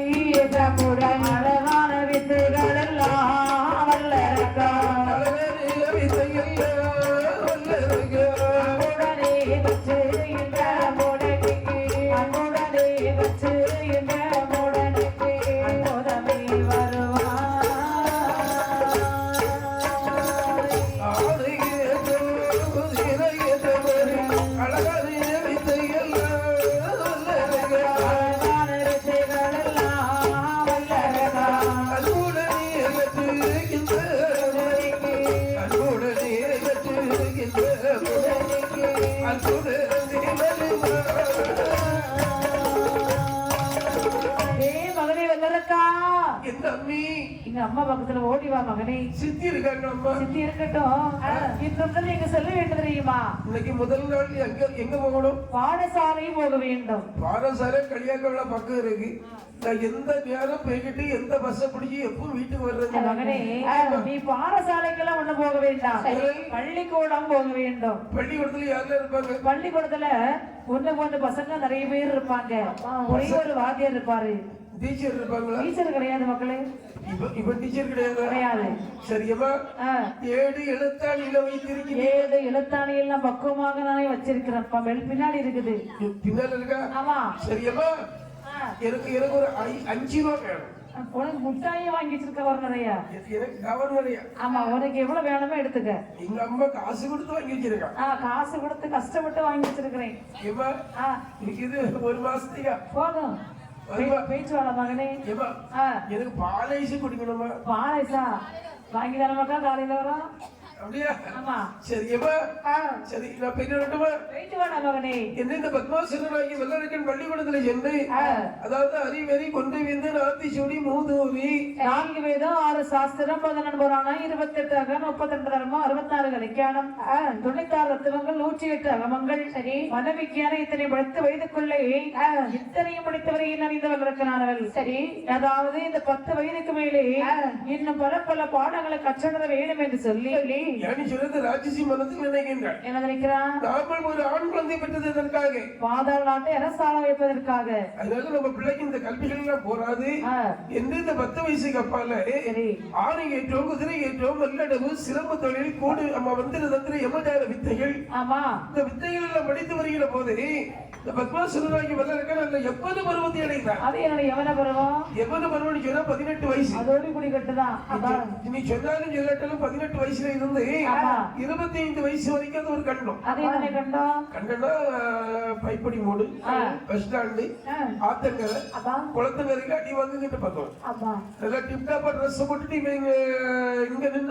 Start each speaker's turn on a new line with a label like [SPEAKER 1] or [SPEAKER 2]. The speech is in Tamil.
[SPEAKER 1] Ida Purana
[SPEAKER 2] எந்த அம்மி
[SPEAKER 1] எங்க அம்மா பக்கத்துல ஓடி வா மகனே.
[SPEAKER 2] சித்தி இருக்காங்க அம்மா.
[SPEAKER 1] சித்தி இருக்கட்டும். இன்று நீங்க செல்ல வேண்டும் தெரியுமா?
[SPEAKER 2] இன்னைக்கு முதல் நாள் எங்க எங்க போகணும்?
[SPEAKER 1] பாடசாலை போக வேண்டும்.
[SPEAKER 2] பாரசாலை களியாக்கவில பக்கம் இருக்கு. நான் எந்த நேரம் போய்கிட்டு எந்த பஸ்ஸை பிடிச்சி எப்போ வீட்டுக்கு வர்றது?
[SPEAKER 1] மகனே நீ பாடசாலைக்கெல்லாம் ஒண்ணு போக வேண்டாம். பள்ளிக்கூடம் போக வேண்டும்.
[SPEAKER 2] பள்ளிக்கூடத்துல யாரெல்லாம் இருப்பாங்க?
[SPEAKER 1] பள்ளிக்கூடத்துல ஒண்ணு ஒண்ணு பசங்க நிறைய பேர் இருப்பாங்க. ஒரே ஒரு வாத்தியார் இருப்பாரு.
[SPEAKER 2] டீச்சர் இருப்பாங்களா?
[SPEAKER 1] டீச்சர் கிடையாது மக்களே.
[SPEAKER 2] இப்ப இப்ப டீச்சர் கிடையாது?
[SPEAKER 1] கிடையாது.
[SPEAKER 2] சரியம்மா
[SPEAKER 1] ஆ,
[SPEAKER 2] ஏடு எழுத்தாணியில வைத்திருக்கிறேன்
[SPEAKER 1] ஏழு எழுத்தாணி எல்லாம் பக்குவமாக நானே வச்சிருக்கிறேன். வெள் பின்னாடி இருக்குது.
[SPEAKER 2] பின்னால இருக்கா?
[SPEAKER 1] ஆமா. ஆ,
[SPEAKER 2] எனக்கு எனக்கு ஒரு அஞ்சு ரூபா வேணும்.
[SPEAKER 1] உனக்கு முட்டாயை வாங்கி வச்சிருக்க
[SPEAKER 2] கவர்னரையா
[SPEAKER 1] ஆமா உனக்கு எவ்வளவு வேணுமோ எடுத்துக்க.
[SPEAKER 2] எங்க அம்மா காசு கொடுத்து வாங்கி வச்சிருக்கா.
[SPEAKER 1] ஆ காசு கொடுத்து கஷ்டப்பட்டு வாங்கி வச்சிருக்கிறேன்.
[SPEAKER 2] எனக்கு இது ஒரு மாசத்துக்கா?
[SPEAKER 1] போதும். பே- பேச்சு வாழ மகனே.
[SPEAKER 2] எனக்கு பாலைசு குடிக்கணுமா?
[SPEAKER 1] பாலைசா. வாங்கி தர மாட்டா காலையில வரும்
[SPEAKER 2] அப்படியா?
[SPEAKER 1] ஆமா.
[SPEAKER 2] சரி
[SPEAKER 1] ஆ.
[SPEAKER 2] சரி நான் போயிட்டு வரட்டுமா?
[SPEAKER 1] போயிட்டு வாடா மகனே.
[SPEAKER 2] என்ன இந்த பத்மாசனாகி வெள்ளரக்கன் பள்ளிக்கூடத்துல சென்று. அதாவது அறிவறி கொண்டு வந்து நாத்தி சுடி மூதூவி
[SPEAKER 1] நான்கு வேதம் சாஸ்திரம் பதினெண்டு புராணம் இருபத்தெட்டு அகம் முப்பத்தி ரெண்டு தர்மம் அறுபத்தாறு கலிக்கானம் தொண்ணூத்தாறு தத்துவங்கள் நூற்றி எட்டு அகமங்கள். சரி. மனவிக்கியான இத்தனை பத்து வயதுக்குள்ளே இத்தனையும் படித்தவரையில் அறிந்தவள் இருக்கிறார்கள் சரி. அதாவது இந்த பத்து வயதுக்கு மேலே இன்னும் பல பல பாடங்களை கற்றுணர வேண்டும் என்று சொல்லி.
[SPEAKER 2] சொல்றது ராட்சசி மனத்தில் நினைக்கின்றாள்.
[SPEAKER 1] என்ன நினைக்கிறான்?
[SPEAKER 2] நாமல் ஒரு ஆண் குழந்தை பெற்றது எதற்காக?
[SPEAKER 1] பாதாள நாட்டை அரசாண வைப்பதற்காக.
[SPEAKER 2] அதனால நம்ம பிள்ளைக்கு இந்த கல்விகள் எல்லாம் போராது எந்த இந்த பத்து வயசுக்கு அப்பால
[SPEAKER 1] சரி.
[SPEAKER 2] ஆணை ஏற்றோம் குதிரை ஏற்றோம் நல்லடவு சிறப்பு தொழில் கூடு நம்ம வந்து தந்திர யமஜால வித்தைகள்.
[SPEAKER 1] ஆமா.
[SPEAKER 2] இந்த வித்தைகள் எல்லாம் படித்து வருகிற போது இந்த பத்மாசுரனாகி வல்லரக்கன் அதுல எப்பது பருவத்தை அடைந்தார்
[SPEAKER 1] அது யவன பருவம்?
[SPEAKER 2] எப்பது பருவம்னு சொன்னா பதினெட்டு வயசு.
[SPEAKER 1] அதோடு குடி கட்டுதான்.
[SPEAKER 2] நீ சொன்னாலும் சொல்லாட்டாலும் பதினெட்டு வயசுல இருந்து. இருபத்தி ஐந்து வயசு வரைக்கும் அது ஒரு கண்டம்.
[SPEAKER 1] அது என்ன கண்டோம்?
[SPEAKER 2] பைப்படி மூடு. பஸ் ஸ்டாண்டு ஆத்தங்கரை
[SPEAKER 1] அதான்
[SPEAKER 2] குளத்தங்கரைக்கு அடி வாங்கிட்டு பார்த்தோம். நல்லா டிப்டாப்பா ட்ரெஸ் போட்டுட்டு இவங்க இங்க நின்று